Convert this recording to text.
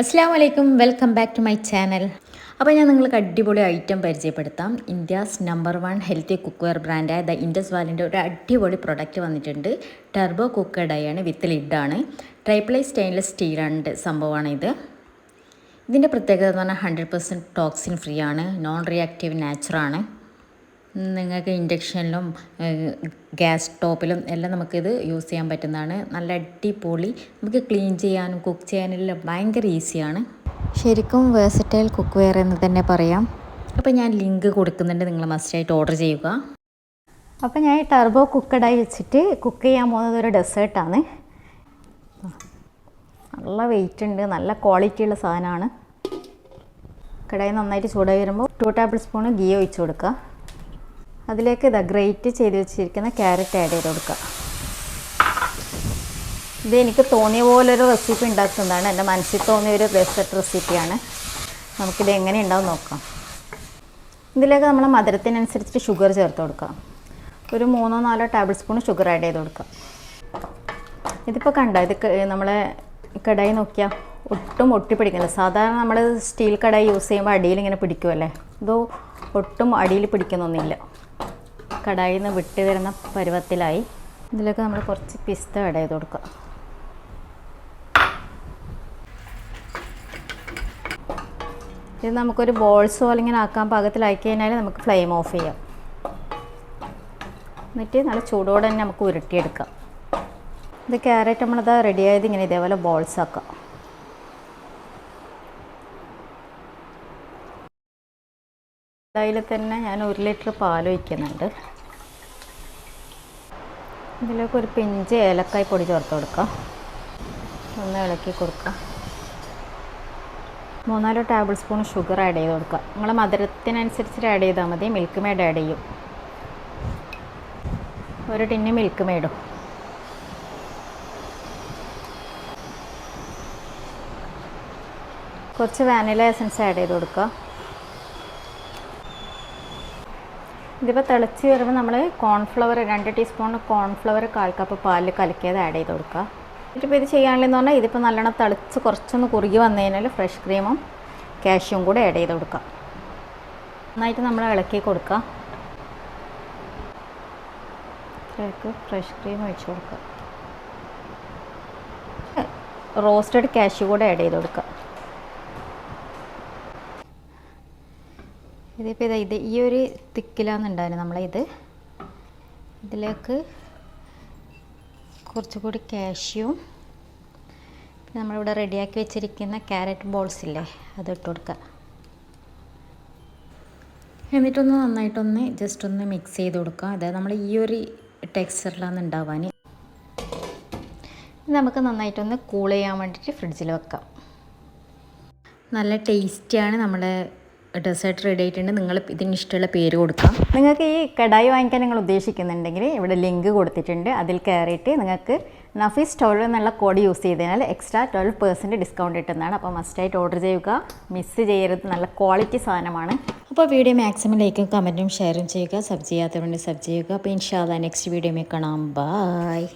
അസ്സാം വലൈക്കും welcome back to my channel. അപ്പോൾ ഞാൻ നിങ്ങൾക്ക് അടിപൊളി ഐറ്റം പരിചയപ്പെടുത്താം. India's number one healthy cookware ബ്രാൻഡായ the Indus വാലിന്റെ ഒരു അടിപൊളി പ്രൊഡക്റ്റ് വന്നിട്ടുണ്ട്. ടെർബോ കുക്കഡായാണ് വിത്ത് ലിഡാണ് ട്രൈപ്ലൈ സ്റ്റെയിൻലെസ് സ്റ്റീലാണ് സംഭവമാണ് ഇത്. ഇതിന്റെ പ്രത്യേകത എന്ന് പറഞ്ഞാൽ ഹൺഡ്രഡ് പെർസെന്റ് ടോക്സിൻ ഫ്രീ ആണ്. നോൺ റിയാക്റ്റീവ് നാച്ചുറാണ് നിങ്ങൾക്ക് ഇൻഡക്ഷനിലും ഗ്യാസ് സ്റ്റോപ്പിലും എല്ലാം നമുക്കിത് യൂസ് ചെയ്യാൻ പറ്റുന്നതാണ്. നല്ല അടിപൊളി. നമുക്ക് ക്ലീൻ ചെയ്യാനും കുക്ക് ചെയ്യാനെല്ലാം ഭയങ്കര ഈസിയാണ്. ശരിക്കും വേഴ്സറ്റൈൽ കുക്ക് വെയർ എന്ന് തന്നെ പറയാം. അപ്പോൾ ഞാൻ ലിങ്ക് കൊടുക്കുന്നുണ്ട്. നിങ്ങൾ മസ്റ്റായിട്ട് ഓർഡർ ചെയ്യുക. അപ്പോൾ ഞാൻ ഈ ടർബോ കുക്കഡായി വെച്ചിട്ട് കുക്ക് ചെയ്യാൻ പോകുന്നത് ഒരു ഡെസേർട്ടാണ് നല്ല വെയിറ്റ് ഉണ്ട്. നല്ല ക്വാളിറ്റി ഉള്ള സാധനമാണ്. കടായി നന്നായിട്ട് ചൂടായി വരുമ്പോൾ ടു ടേബിൾ സ്പൂൺ ഗീ ഒഴിച്ച് കൊടുക്കുക. അതിലേക്ക് ഇതാ ഗ്രേറ്റ് ചെയ്ത് വെച്ചിരിക്കുന്ന ക്യാരറ്റ് ആഡ് ചെയ്ത് കൊടുക്കുക ഇത് എനിക്ക് തോന്നിയ പോലൊരു റെസിപ്പി ഉണ്ടാക്കുന്നതാണ്. എന്റെ മനസ്സിൽ തോന്നിയ ഒരു ബെസ്റ്റ് റെസിപ്പിയാണ് നമുക്കിത് എങ്ങനെ ഉണ്ടാവും നോക്കാം. ഇതിലേക്ക് നമ്മൾ മധുരത്തിനനുസരിച്ചിട്ട് ഷുഗർ ചേർത്ത് കൊടുക്കുക ഒരു മൂന്നോ നാലോ ടേബിൾ സ്പൂൺ ഷുഗർ ആഡ് ചെയ്ത് കൊടുക്കുക ഇതിപ്പോൾ കണ്ട? ഇത് നമ്മൾ കടായി നോക്കിയാൽ ഒട്ടും ഒട്ടിപ്പിടിക്കില്ല സാധാരണ നമ്മൾ സ്റ്റീൽ കടായി യൂസ് ചെയ്യുമ്പോൾ അടിയിൽ ഇങ്ങനെ പിടിക്കുമല്ലേ ഇതോ ഒട്ടും അടിയിൽ പിടിക്കുന്നൊന്നുമില്ല. കടായിൽ നിന്ന് വിട്ട് വരുന്ന പരുവത്തിലായി. ഇതിലേക്ക് നമ്മൾ കുറച്ച് പിസ്ത ആഡ് ചെയ്ത് കൊടുക്കുക ഇത് നമുക്കൊരു ബോൾസ് പോലെ ഇങ്ങനെ ആക്കാൻ പാകത്തിലാക്കി കഴിഞ്ഞാൽ നമുക്ക് ഫ്ലെയിം ഓഫ് ചെയ്യാം. എന്നിട്ട് നല്ല ചൂടോടെ തന്നെ നമുക്ക് ഉരുട്ടിയെടുക്കാം. ഇത് ക്യാരറ്റ് നമ്മളത് റെഡി ആയത് ഇങ്ങനെ ഇതേപോലെ ബോൾസ് ആക്കാം. അതിൽ തന്നെ ഞാൻ ഒരു ലിറ്റർ പാൽ ഒഴിക്കുന്നുണ്ട്. ഇതിലേക്ക് ഒരു പിഞ്ച് ഏലക്കായ് പൊടി ചേർത്ത് കൊടുക്കാം. ഒന്ന് ഇളക്കി കൊടുക്കുക മൂന്നാലോ ടേബിൾ സ്പൂൺ ഷുഗർ ആഡ് ചെയ്ത് കൊടുക്കുക നിങ്ങൾ മധുരത്തിനനുസരിച്ച് ആഡ് ചെയ്താൽ മതി. മിൽക്ക് മെയ്ഡ് ആഡ് ചെയ്യും. ഒരു ടിന്ന് മിൽക്ക് മെയ്ഡും കുറച്ച് വാനില എസൻസ് ആഡ് ചെയ്ത് കൊടുക്കുക ഇതിപ്പോൾ തിളച്ച് വരുമ്പോൾ നമ്മൾ കോൺഫ്ലവർ രണ്ട് ടീസ്പൂൺ കോൺഫ്ലവർ കാൽ കപ്പ് പാലിൽ കലക്കിയത് ആഡ് ചെയ്ത് കൊടുക്കുക. എന്നിട്ടിപ്പോൾ ഇത് ചെയ്യാനുള്ളതെന്ന് പറഞ്ഞാൽ ഇതിപ്പോൾ നല്ലോണം തിളച്ച് കുറച്ചൊന്ന് കുറുകി വന്നു കഴിഞ്ഞാൽ ഫ്രഷ് ക്രീമും കാഷ്യും കൂടെ ആഡ് ചെയ്ത് കൊടുക്കുക. നന്നായിട്ട് നമ്മൾ ഇളക്കി കൊടുക്കുക. ഇതിലേക്ക് ഫ്രഷ് ക്രീം ഒഴിച്ച് കൊടുക്കുക. റോസ്റ്റഡ് കാഷ്യൂ കൂടെ ആഡ് ചെയ്ത് കൊടുക്കുക. ഇതിപ്പോൾ ഇതാ ഇത് ഈ ഒരു തിക്കിലാന്നുണ്ടായിരുന്നു നമ്മളിത് ഇതിലേക്ക് കുറച്ചുകൂടി കാഷ്യും നമ്മളിവിടെ റെഡിയാക്കി വെച്ചിരിക്കുന്ന ക്യാരറ്റ് ബോൾസ് ഇല്ലേ അത് ഇട്ട് കൊടുക്കുക എന്നിട്ടൊന്ന് നന്നായിട്ടൊന്ന് ജസ്റ്റ് ഒന്ന് മിക്സ് ചെയ്ത് കൊടുക്കുക അതായത് നമ്മൾ ഈ ഒരു ടെക്സ്ചറിലാണ് ഉണ്ടാവാൻ. നമുക്ക് നന്നായിട്ടൊന്ന് കൂൾ ചെയ്യാൻ വേണ്ടിയിട്ട് ഫ്രിഡ്ജിൽ വെക്കാം. നല്ല ടേസ്റ്റിയാണ് നമ്മുടെ ഡെസേർട്ട് റെഡി ആയിട്ടുണ്ട്. നിങ്ങൾ ഇതിന് ഇഷ്ടമുള്ള പേര് കൊടുക്കാം. നിങ്ങൾക്ക് ഈ കടായി വാങ്ങിക്കാൻ നിങ്ങൾ ഉദ്ദേശിക്കുന്നുണ്ടെങ്കിൽ ഇവിടെ ലിങ്ക് കൊടുത്തിട്ടുണ്ട്. അതിൽ കയറിയിട്ട് നിങ്ങൾക്ക് നഫീസ് ട്വൽവ് എന്നുള്ള കോഡ് യൂസ് ചെയ്തതിനാൽ എക്സ്ട്രാ ട്വൽവ് പെർസെന്റ് ഡിസ്കൗണ്ട് കിട്ടുന്നതാണ്. അപ്പോൾ മസ്റ്റായിട്ട് ഓർഡർ ചെയ്യുക. മിസ് ചെയ്യരുത്. നല്ല ക്വാളിറ്റി സാധനമാണ്. അപ്പോൾ വീഡിയോ മാക്സിമം ലൈക്കും കമന്റും ഷെയറും ചെയ്യുക. സബ് ചെയ്യാത്തവരുണ്ട് സബ് ചെയ്യുക. അപ്പോൾ ഇൻഷാല്ല നെക്സ്റ്റ് വീഡിയോ കാണാം. ബായ്